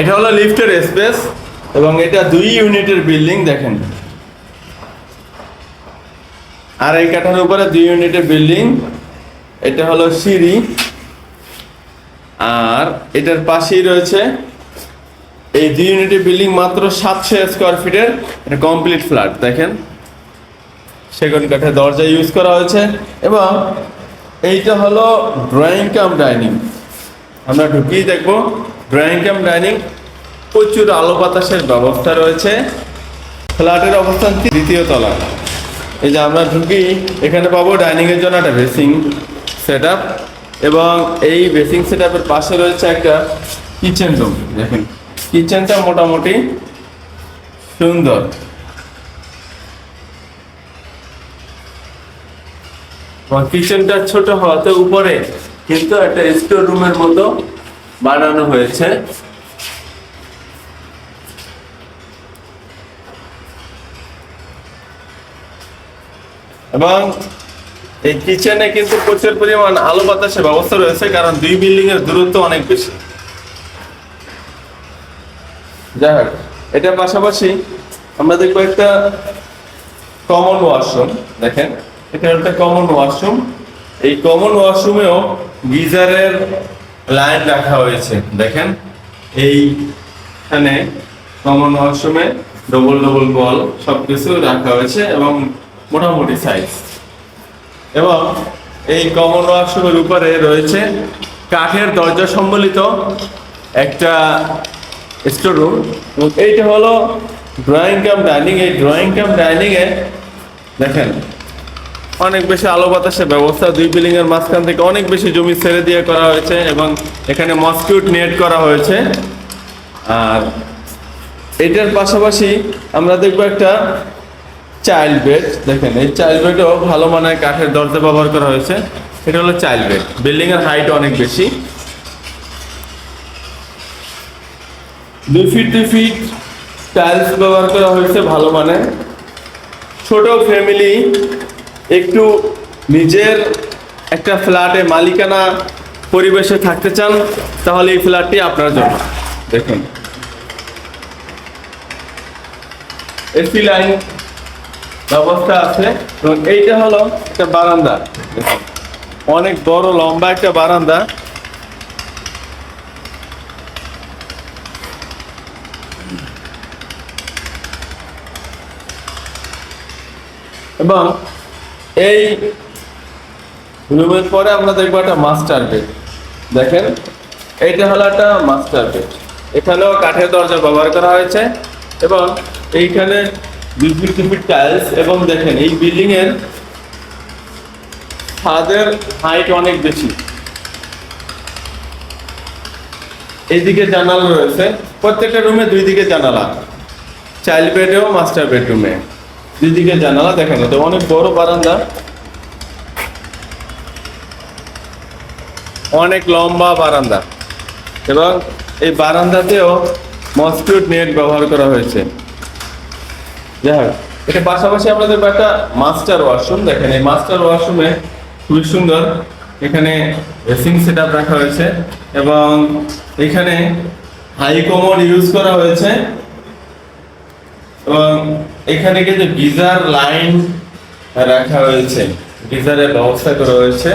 এটা হলো লিফটের স্পেস এবং এটা দুই ইউনিটের বিল্ডিং দেখেন। আর এই কাঠার উপরে দুই ইউনিটের বিল্ডিং, এটা হলো সিঁড়ি, আর এটার পাশেই রয়েছে এই দুই ইউনিটের বিল্ডিং মাত্র সাতশো স্কোয়ার ফিটের এটা কমপ্লিট ফ্ল্যাট দেখেন। সেগুন কাঠের দরজা ইউজ করা হয়েছে এবং এইটা হলো ড্রয়িং কাম ডাইনিং আমরা ঢুকিয়ে দেখব ড্রয়িং কাম ডাইনিং প্রচুর আলো বাতাসের ব্যবস্থা রয়েছে। ফ্ল্যাটের অবস্থান দ্বিতীয় তলা এই যে আমরা ঢুকি, এখানে পাবো ডাইনিংয়ের জন্য একটা বেসিং সেট এবং এই বেসিং সেট পাশে রয়েছে একটা কিচেন রুম দেখেন। কিচেনটা মোটামুটি সুন্দর। কিচেনটা ছোট হওয়াতে উপরে কিন্তু একটা স্টোর রুমের মতো বানানো হয়েছে। এবং এই কিচেনে কিন্তু প্রচুর পরিমাণ আলো বাতাসের ব্যবস্থা রয়েছে, কারণ দুই বিল্ডিং এর দূরত্ব অনেক বেশি। যাই হোক, এটার পাশাপাশি আমরা দেখব একটা কমন ওয়াশরুম দেখেন এটা একটা কমন ওয়াশরুম এই কমন ওয়াশরুমেও গিজারের লাইন রাখা হয়েছে। দেখেন, এইখানে কমন ওয়াশরুমে ডবল ডবল বল সব কিছু রাখা হয়েছে এবং মোটামুটি সাইজ এবং এই কমন ওয়াশরুমের উপরে রয়েছে কাঠের দরজা সম্বলিত একটা স্টোর রুম এইটা হলো ড্রয়িং কাম ডাইনিং এই ড্রয়িং কাম ডাইনিং এ দেখেন অনেক বেশি আলো বাতাসের ব্যবস্থা। দুই বিল্ডিং এর মাঝখান থেকে অনেক বেশি জমি ছেড়ে দিয়ে করা হয়েছে এবং এখানে মসকিউট নেট করা হয়েছে। আর এটার পাশাপাশি আমরা দেখব একটা চাইল্ড বেড। দেখেন, এই চাইল্ড বেডও ভালো মানের কাঠের দরজা ব্যবহার করা হয়েছে। এটা হলো চাইল্ড বেড। বিল্ডিং এর হাইট অনেক বেশি। দুই ফিট দুই ফিট টাইলস ব্যবহার করা হয়েছে ভালো মানের। ছোট ফ্যামিলি একটু নিজের একটা ফ্ল্যাটে মালিকানা পরিবেশে থাকতে চান, তাহলে এই ফ্ল্যাটটি আপনার জন্য। দেখুন। এসি লাইন ব্যবস্থা আছে এবং এইটা হলো একটা বারান্দা। অনেক বড়, লম্বা একটা বারান্দা। এবং এই রুমের পরে আমরা দেখব একটা মাস্টার বেড দেখেন, এইটা হলো একটা মাস্টার বেড এখানেও কাঠের দরজা ব্যবহার করা হয়েছে এবং এইখানে টাইলস এবং দেখেন, এই বিল্ডিং এর ছাদের হাইট অনেক বেশি। এইদিকে জানালা রয়েছে। প্রত্যেকটা রুমে দুই দিকে জানালা। চাইল্ড বেডেও মাস্টার বেডরুমে দুই দিকে জানালা দেখেন এটা অনেক বড় বারান্দা। অনেক লম্বা বারান্দা। এবং এই বারান্দাতেও মসকিউট নেট ব্যবহার করা হয়েছে। যাই হোক এটা পাশাপাশি আমরা দেখব একটা মাস্টার ওয়াশরুম দেখেন। এই মাস্টার ওয়াশরুমে খুবই সুন্দর এখানে ড্রেসিং সেট রাখা হয়েছে এবং এখানে হাই কমোড ইউজ করা হয়েছে। এবং এখানে কিন্তু গিজার লাইন রাখা হয়েছে। গিজারের ব্যবস্থা করা হয়েছে।